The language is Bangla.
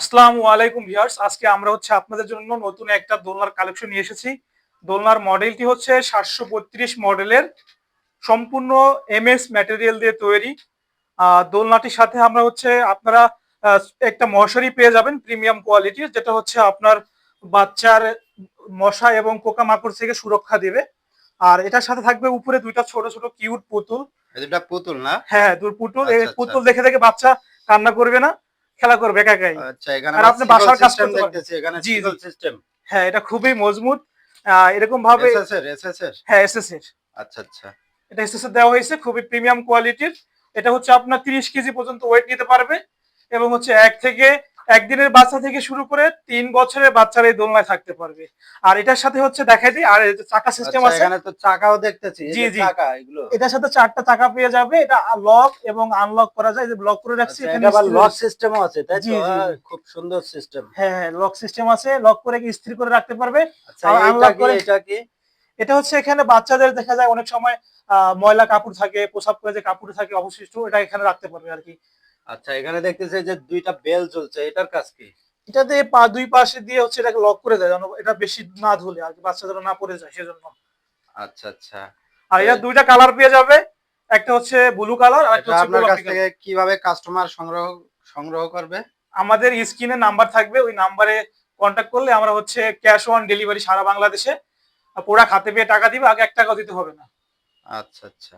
আসসালামু আলাইকুম ভিউয়ার্স। আজকে আমরা হচ্ছে আপনাদের জন্য নতুন একটা দোলনার কালেকশন নিয়ে এসেছি। দোলনার মডেলটি হচ্ছে সাতশো বত্রিশ মডেলের সম্পূর্ণ এমএস ম্যাটেরিয়াল দিয়ে তৈরি। দোলনাটির সাথে আমরা হচ্ছে আপনারা একটা মশারি পেয়ে যাবেন প্রিমিয়াম কোয়ালিটির যেটা হচ্ছে আপনার বাচ্চার মশা এবং পোকামাকড় থেকে সুরক্ষা দেবে। আর এটার সাথে থাকবে উপরে দুইটা ছোট ছোট কিউট পুতুল। দুটা পুতুল না? হ্যাঁ পুতুল। আচ্ছা, আচ্ছা। পুতুল দেখে দেখে বাচ্চা কান্না করবে না। খেলা করবে একা একাই আচ্ছা এখানে আর আপনি বাসার কাজ করতে দেখতেছি এখানে। সিস্টেম হ্যাঁ এটা খুবই মজবুত। এরকম ভাবে এসএস এর এসএস এর হ্যাঁ এসএস আচ্ছা আচ্ছা। এটা এসএস দেওয়া হয়েছে খুবই প্রিমিয়াম কোয়ালিটির এটা হচ্ছে আপনার তিরিশ কেজি পর্যন্ত ওয়েট নিতে পারবে। এবং হচ্ছে এক থেকে একদিনের বাচ্চা থেকে শুরু করে তিন বছরের বাচ্চারা এই দোলনায় থাকতে পারবে। আর এটার সাথে হচ্ছে দেখাই দিই আর চাকা সিস্টেম আচ্ছা, আছে এখানে তো চাকাও দেখতেছি এই জি, যে জি। চাকা এগুলো। এটার সাথে চারটা চাকা পেয়ে যাবে এটা লক এবং আনলক করা যায় যে ব্লক করে রাখছি আচ্ছা, এখানে আবার লক সিস্টেমও আছে তাই জি, তো। খুব সুন্দর সিস্টেম হ্যাঁ হ্যাঁ লক সিস্টেম আছে লক করে কি স্থির করে রাখতে পারবে? আচ্ছা আর এটা unlock কি করে- এটা কি? এটা হচ্ছে এখানে বাচ্চাদের দেখা যায় অনেক সময় আহ, ময়লা কাপড় থাকে প্রসাব করে যে কাপড় থাকে অবশিষ্ট এটা এখানে রাখতে পারবে আর কি। আচ্ছা এখানে দেখতেছে যে দুইটা বেল ঝুলছে এটার কাজ কি? এটাতে পা দুই পাশে দিয়ে হচ্ছে এটাকে লক করে দেয় যেন এটা বেশি না ধুলে আর বাচ্চা যেন না পড়ে যায় সেজন্য। আচ্ছা আচ্ছা। আর এটা দুইটা কালার পেয়ে যাবে একটা হচ্ছে ব্লু কালার আর একটা হচ্ছে আপনার কাছ থেকে কীভাবে কাস্টমার সংগ্রহ সংগ্রহ করবে? আমাদের স্ক্রিনে নাম্বার থাকবে ওই নাম্বারে কন্ট্যাক্ট করলে আমরা হচ্ছে ক্যাশ অন ডেলিভারি সারা বাংলাদেশে প্রোডাক্ট খাতে পেয়ে টাকা দিবে আগে এক টাকাও দিতে হবে না। আচ্ছা আচ্ছা।